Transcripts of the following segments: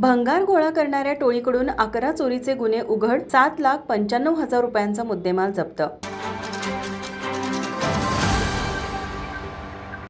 भंगार गोळा करणाऱ्या टोळीकडून अकरा चोरीचे गुन्हे उघड सात लाख पंच्याण्णव हजार रुपयांचा मुद्देमाल जप्त.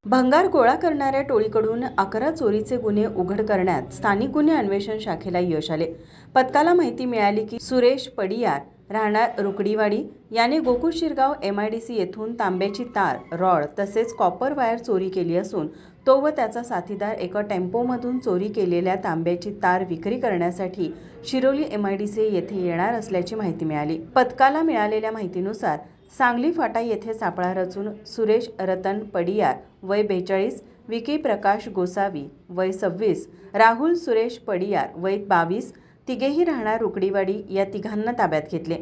भंगार गोळा करणाऱ्या टोळीकडून अकरा चोरीचे गुन्हे उघड करण्यात स्थानिक गुन्हे अन्वेषण शाखेला यश आले. पथकाला माहिती मिळाली की सुरेश पडियार राहणार रुकडीवाडी. याने Gokul Shirgaon M I D C येथून तांब्याची तार रॉड तसेच कॉपर वायर चोरी केली असून तो व त्याचा साथीदार एका टेम्पोमधून चोरी केलेल्या तांब्याची तार विक्री करण्यासाठी Shiroli M I D C येथे येणार असल्याची माहिती मिळाली. पथकाला मिळालेल्या माहितीनुसार सांगली फाटा येथे सापळा रचून सुरेश रतन पडियार वय बेचाळीस विकी प्रकाश गोसावी वय सव्वीस राहुल सुरेश पडियार वय बावीस तिघेही राहणार रुकडीवाडी या तिघांना ताब्यात घेतले.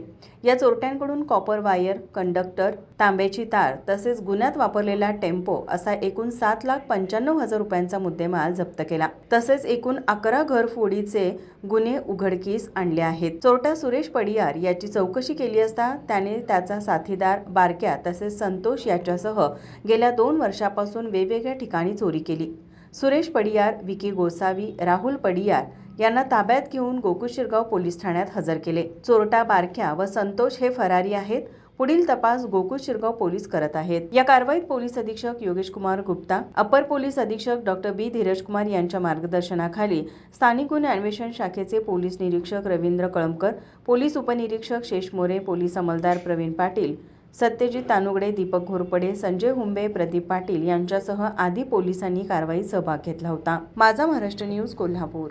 या चोरट्यांकडून कॉपर वायर कंडक्टर तांब्याची तार तसेच गुन्ह्यात वापरलेला टेम्पो असा एकूण सात लाख पंच्याण्णव हजार रुपयांचा मुद्देमाल जप्त केला. तसेच एकूण अकरा घरफोडीचे गुन्हे उघडकीस आणले आहेत. चोरटा सुरेश पडियार याची चौकशी केली असता त्याने त्याचा साथीदार बारक्या तसेच संतोष याच्यासह गेल्या दोन वर्षापासून वेगवेगळ्या ठिकाणी चोरी केली. सुरेश पडियार विकी गोसावी राहुल पडियार यांना ताब्यात घेऊन गोकुळ शिरगाव पोलीस ठाण्यात हजर केले. चोरटा बारख्या व संतोष हे फरारी आहेत. पुढील तपास गोकुळ शिरगाव पोलीस करत आहेत. या कारवाईत पोलीस अधीक्षक योगेश कुमार गुप्ता अपर पोलीस अधीक्षक डॉक्टर बी. धीरज कुमार यांच्या मार्गदर्शनाखाली स्थानिक गुन्हे अन्वेषण शाखेचे पोलीस निरीक्षक रवींद्र कळमकर पोलीस उपनिरीक्षक शेष मोरे पोलीस अंमलदार प्रवीण पाटील सत्यजित तानुगडे दीपक घोरपडे संजय हुंबे प्रदीप पाटील यांच्यासह आदी पोलिसांनी कारवाईत सहभाग घेतला होता. माझा महाराष्ट्र न्यूज कोल्हापूर.